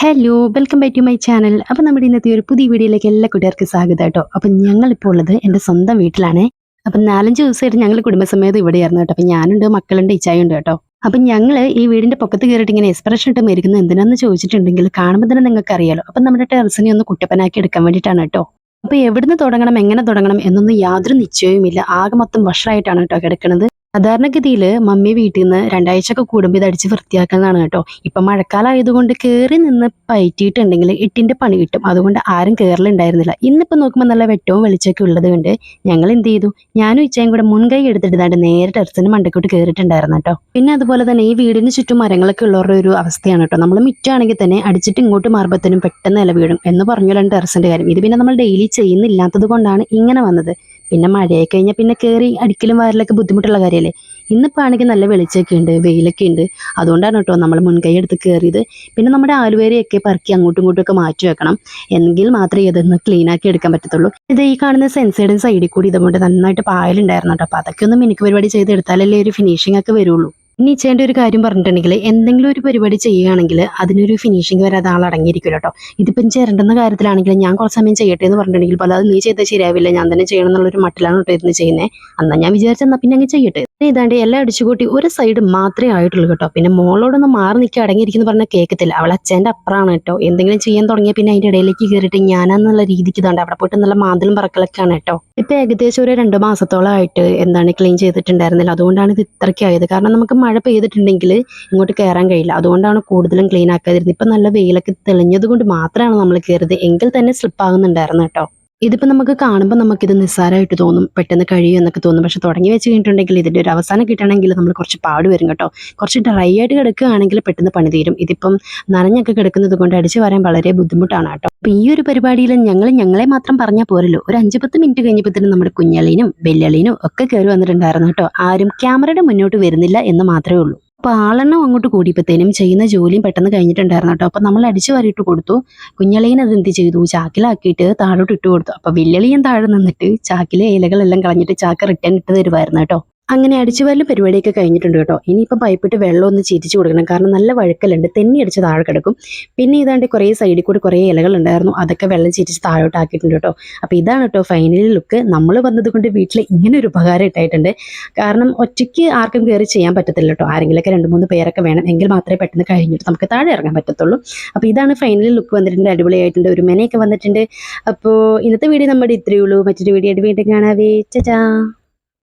Hello welcome back to my channel അപ്പം നമ്മുടെ ഇന്നത്തെ ഒരു പുതിയ വീഡിയോയിലേക്ക് എല്ലാ കുട്ടികൾക്കും സ്വാഗതം കേട്ടോ. അപ്പം ഞങ്ങളിപ്പോൾ ഉള്ളത് എന്റെ സ്വന്തം വീട്ടിലാണ്. അപ്പം നാലഞ്ച് ദിവസമായിട്ട് ഞങ്ങൾ കുടുംബസമേതം ഇവിടെയായിരുന്നു കേട്ടോ. അപ്പം ഞാനുണ്ട് മക്കളുണ്ട് ഇച്ചായുണ്ട് കേട്ടോ. അപ്പം ഞങ്ങൾ ഈ വീടിന്റെ പൊക്കത്ത് കയറിയിട്ട് ഇങ്ങനെ എക്സ്പ്രഷൻ ഇട്ട് മരിക്കുന്നത് എന്തിനാന്ന് ചോദിച്ചിട്ടുണ്ടെങ്കിൽ കാണുമ്പോൾ തന്നെ നിങ്ങൾക്ക് അറിയാലോ അപ്പം നമ്മുടെ ടെറസിനെ ഒന്ന് കുട്ടപ്പനാക്കി എടുക്കാൻ വേണ്ടിയിട്ടാണ് കേട്ടോ. അപ്പോൾ എവിടുന്ന് തുടങ്ങണം എങ്ങനെ തുടങ്ങണം എന്നൊന്നും യാതൊരു നിശ്ചയവുമില്ല. ആകെ മൊത്തം വർഷമായിട്ടാണ് കേട്ടോ കിടക്കുന്നത് സാധാരണഗതിയിൽ മമ്മി വീട്ടിൽ നിന്ന് രണ്ടാഴ്ചയൊക്കെ കൂടുമ്പോൾ ഇത് അടിച്ച് വൃത്തിയാക്കുന്നതാണ് കേട്ടോ. ഇപ്പം മഴക്കാലമായതുകൊണ്ട് കയറി നിന്ന് പയറ്റിയിട്ടുണ്ടെങ്കിൽ ഇട്ടിന്റെ പണി കിട്ടും. അതുകൊണ്ട് ആരും കയറലുണ്ടായിരുന്നില്ല ഇന്നിപ്പോൾ നോക്കുമ്പോൾ നല്ല വെട്ടവും വെളിച്ചമൊക്കെ ഉള്ളത് കൊണ്ട് ഞങ്ങൾ എന്ത് ചെയ്തു? ഞാനും ഇച്ചയും കൂടെ മുൻകൈ എടുത്തിട്ട് ദാണ്ട് നേരെ ടെറസിന് മണ്ടക്കോട്ട് കയറിയിട്ടുണ്ടായിരുന്നു കേട്ടോ. പിന്നെ അതുപോലെ തന്നെ ഈ വീടിന് ചുറ്റും മരങ്ങളൊക്കെ ഉള്ളവരുടെ ഒരു അവസ്ഥയാണ് കേട്ടോ. നമ്മൾ മിറ്റാണെങ്കിൽ തന്നെ അടിച്ചിട്ട് ഇങ്ങോട്ട് മാറുമ്പോഴത്തേനും പെട്ടെന്ന് ഇല വീഴും എന്ന് പറഞ്ഞാലാണ് ടെറസിന്റെ കാര്യം. ഇത് പിന്നെ നമ്മൾ ഡെയിലി ചെയ്യുന്നില്ലാത്തത് കൊണ്ടാണ് ഇങ്ങനെ വന്നത്. പിന്നെ മഴയായി കഴിഞ്ഞാൽ പിന്നെ കയറി അടിക്കലും വയറിലൊക്കെ ബുദ്ധിമുട്ടുള്ള കാര്യമല്ലേ ഇന്നിപ്പോൾ ആണെങ്കിൽ നല്ല വെളിച്ചമൊക്കെ ഉണ്ട് വെയിലൊക്കെ ഉണ്ട് അതുകൊണ്ടാണ് കേട്ടോ നമ്മൾ മുൻകൈ എടുത്ത് കയറിയത് പിന്നെ നമ്മുടെ ആലുവേരയൊക്കെ പറക്കി അങ്ങോട്ടും ഇങ്ങോട്ടും ഒക്കെ മാറ്റി വെക്കണം. എങ്കിൽ മാത്രമേ ഇതൊന്ന് ക്ലീൻ ആക്കി എടുക്കാൻ പറ്റത്തുള്ളൂ. ഇത് ഈ കാണുന്ന സെൻസൈഡും സൈഡിൽ കൂടി ഇതുകൊണ്ട് നന്നായിട്ട് പായലുണ്ടായിരുന്നു കേട്ടോ അപ്പോൾ അതൊക്കെ ഒന്ന് മിനുക്ക് പരിപാടി ചെയ്തെടുത്താലല്ലേ ഒരു ഫിനിഷിംഗ് ഒക്കെ വരുള്ളൂ. ചെയ്യേണ്ട ഒരു കാര്യം പറഞ്ഞിട്ടുണ്ടെങ്കിൽ എന്തെങ്കിലും ഒരു പരിപാടി ചെയ്യുകയാണെങ്കിൽ അതിനൊരു ഫിനിഷിംഗ് വരാതെ ആൾ അടങ്ങിയിരിക്കില്ല കേട്ടോ ഇതിപ്പം ചേരേണ്ടുന്ന കാര്യത്തിലാണെങ്കിൽ ഞാൻ കുറച്ച് സമയം ചെയ്യട്ടെ എന്ന് പറഞ്ഞിട്ടുണ്ടെങ്കിൽ പല അത് നീ ചെയ്താൽ ശരിയാവില്ല. ഞാൻ തന്നെ ചെയ്യണം എന്നുള്ളൊരു മട്ടിലാണ് കേട്ടോ ഇരുന്ന് ചെയ്യുന്നത് എന്നാൽ ഞാൻ വിചാരിച്ചെന്നാൽ പിന്നെ അങ്ങ് ചെയ്യട്ടെ. ഇതാണ്ട് എല്ലാം അടിച്ചുകൂട്ടി ഒരു സൈഡ് മാത്രമേ ആയിട്ടുള്ളൂ കേട്ടോ. പിന്നെ മോളോടൊന്ന് മാറി നിൽക്കുക അടങ്ങിയിരിക്കുന്നു പറഞ്ഞാൽ കേൾക്കത്തില്ല അവൾ അച്ഛന്റെ അപ്പുറമാണ് കേട്ടോ എന്തെങ്കിലും ചെയ്യാൻ തുടങ്ങിയ പിന്നെ അതിന്റെ ഇടയിലേക്ക് കയറിയിട്ട് ഞാനെന്നുള്ള രീതിക്ക് ഇതാണ്ട് അവിടെ പോയിട്ട് നല്ല മാന്തലും പറക്കലൊക്കെയാണ് കേട്ടോ ഇപ്പം ഏകദേശം ഒരു രണ്ട് മാസത്തോളമായിട്ട് എന്താണ് ക്ലീൻ ചെയ്തിട്ടുണ്ടായിരുന്നില്ല. അതുകൊണ്ടാണ് ഇത് ഇത്രയ്ക്കായത്. കാരണം നമുക്ക് മഴ പെയ്തിട്ടുണ്ടെങ്കിൽ ഇങ്ങോട്ട് കയറാൻ കഴിയില്ല. അതുകൊണ്ടാണ് കൂടുതലും ക്ലീൻ ആക്കാതിരുന്നത്. ഇപ്പം നല്ല വെയിലൊക്കെ തെളിഞ്ഞത് കൊണ്ട് മാത്രമാണ് നമ്മൾ കയറിയത് എങ്കിൽ തന്നെ സ്ലിപ്പ് ആകുന്നുണ്ടായിരുന്നു കേട്ടോ. ഇതിപ്പോൾ നമുക്ക് കാണുമ്പോൾ നമുക്കിത് നിസ്സാരമായിട്ട് തോന്നും. പെട്ടെന്ന് കഴിയും എന്നൊക്കെ തോന്നും. പക്ഷെ തുടങ്ങി വെച്ച് കഴിഞ്ഞിട്ടുണ്ടെങ്കിൽ ഇതിന്റെ ഒരു അവസാനം കിട്ടണമെങ്കിൽ നമ്മൾ കുറച്ച് പാട് വരും കേട്ടോ. കുറച്ച് ഡ്രൈ ആയിട്ട് കിടക്കുകയാണെങ്കിൽ പെട്ടെന്ന് പണി തീരും. ഇതിപ്പം നനഞ്ഞൊക്കെ കിടക്കുന്നത് കൊണ്ട് അടിച്ചു വരാൻ വളരെ ബുദ്ധിമുട്ടാണ് കേട്ടോ. അപ്പം ഈ ഒരു പരിപാടിയിൽ ഞങ്ങൾ ഞങ്ങളെ മാത്രം പറഞ്ഞാൽ പോരല്ലോ. ഒരു അഞ്ച് പത്ത് മിനിറ്റ് കഴിഞ്ഞപ്പോഴത്തേനും നമ്മുടെ കുഞ്ഞളീനും വെല്ലളീനും ഒക്കെ കയറി വന്നിട്ടുണ്ടായിരുന്നു കേട്ടോ. ആരും ക്യാമറയുടെ മുന്നോട്ട് വരുന്നില്ല എന്ന് മാത്രമേ ഉള്ളൂ. അപ്പോൾ ആളെണ്ണം അങ്ങോട്ട് കൂടിയപ്പോഴത്തേനും ചെയ്യുന്ന ജോലിയും പെട്ടെന്ന് കഴിഞ്ഞിട്ടുണ്ടായിരുന്നു കേട്ടോ. അപ്പോൾ നമ്മൾ അടിച്ചു വാരിയിട്ട് കൊടുത്തു. കുഞ്ഞളീൻ അത് എന്ത് ചെയ്തു? ചാക്കിലാക്കിയിട്ട് താഴോട്ട് ഇട്ട് കൊടുത്തു. അപ്പോൾ വെല്ലളിയും താഴെ നിന്നിട്ട് ചാക്കിലെ ഇലകളെല്ലാം കളഞ്ഞിട്ട് ചാക്ക് റിട്ടേൺ ഇട്ട് തരുമായിരുന്നു കേട്ടോ. അങ്ങനെ അടിച്ചു വല്ല പരിപാടിയൊക്കെ കഴിഞ്ഞിട്ടുണ്ട് കേട്ടോ. ഇനിയിപ്പോൾ പൈപ്പിട്ട് വെള്ളം ഒന്ന് ചീറ്റിച്ച് കൊടുക്കണം. കാരണം നല്ല വഴുക്കലുണ്ട്. തെന്നി അടിച്ച് താഴെ കിടക്കും. പിന്നെ ഇതാണ്ട് കുറേ സൈഡിൽ കൂടി കുറേ ഇലകൾ ഉണ്ടായിരുന്നു. അതൊക്കെ വെള്ളം ചീറ്റിച്ച് താഴോട്ട് ആക്കിയിട്ടുണ്ട് കേട്ടോ. അപ്പോൾ ഇതാണ് കേട്ടോ ഫൈനലി ലുക്ക് നമ്മൾ വന്നതുകൊണ്ട് വീട്ടിൽ ഇങ്ങനെ ഒരു ഉപകാരം ഇട്ടായിട്ടുണ്ട്. കാരണം ഒറ്റയ്ക്ക് ആർക്കും കയറി ചെയ്യാൻ പറ്റത്തില്ല കേട്ടോ. ആരെങ്കിലൊക്കെ രണ്ട് മൂന്ന് പേരൊക്കെ വേണം. എങ്കിൽ മാത്രമേ പെട്ടെന്ന് കഴിഞ്ഞിട്ട് നമുക്ക് താഴെ ഇറങ്ങാൻ പറ്റത്തുള്ളൂ. അപ്പോൾ ഇതാണ് ഫൈനലി ലുക്ക് വന്നിട്ടുണ്ട്. അടിപൊളിയായിട്ടുണ്ട്. ഒരു മെനയൊക്കെ വന്നിട്ടുണ്ട്. അപ്പോൾ ഇന്നത്തെ വീഡിയോ നമ്മുടെ ഇത്രയേ ഉള്ളൂ. മറ്റൊരു വീഡിയോ ആയിട്ട് വീണ്ടും കാണാവേ. ചാ.